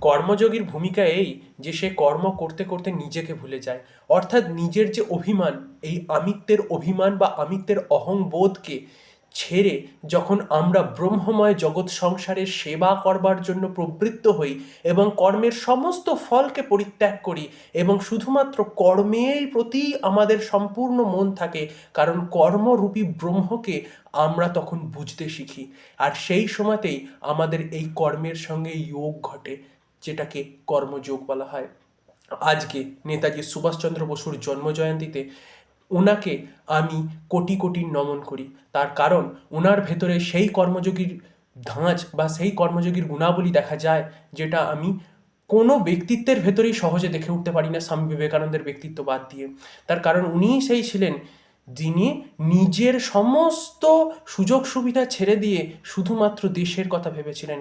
কর্মযোগীর ভূমিকা এই যে সে কর্ম করতে করতে নিজেকে ভুলে যায়। অর্থাৎ নিজের যে অভিমান, এই আমিত্বের অভিমান বা আমিত্বের অহংবোধকে ছেড়ে যখন আমরা ব্রহ্মময় জগৎ সংসারের সেবা করবার জন্য প্রবৃত্ত হই এবং কর্মের সমস্ত ফলকে পরিত্যাগ করি এবং শুধুমাত্র কর্মের প্রতি আমাদের সম্পূর্ণ মন থাকে, কারণ কর্মরূপী ব্রহ্মকে আমরা তখন বুঝতে শিখি। আর সেই সময়তেই আমাদের এই কর্মের সঙ্গে যোগ ঘটে। যেটাকে কর্মযোগ বলা হয়। আজকে নেতাজি সুভাষচন্দ্র বসুর জন্মজয়ন্তীতে ওনাকে আমি কোটি কোটি নমন করি। তার কারণ ওনার ভেতরে সেই কর্মযোগীর ধাঁচ বা সেই কর্মযোগীর গুণাবলী দেখা যায়, যেটা আমি কোনো ব্যক্তিত্বের ভেতরেই সহজে দেখে উঠতে পারি না স্বামী বিবেকানন্দের ব্যক্তিত্ব বাদ দিয়ে। তার কারণ উনিই সেই ছিলেন যিনি নিজের সমস্ত সুযোগ সুবিধা ছেড়ে দিয়ে শুধুমাত্র দেশের কথা ভেবেছিলেন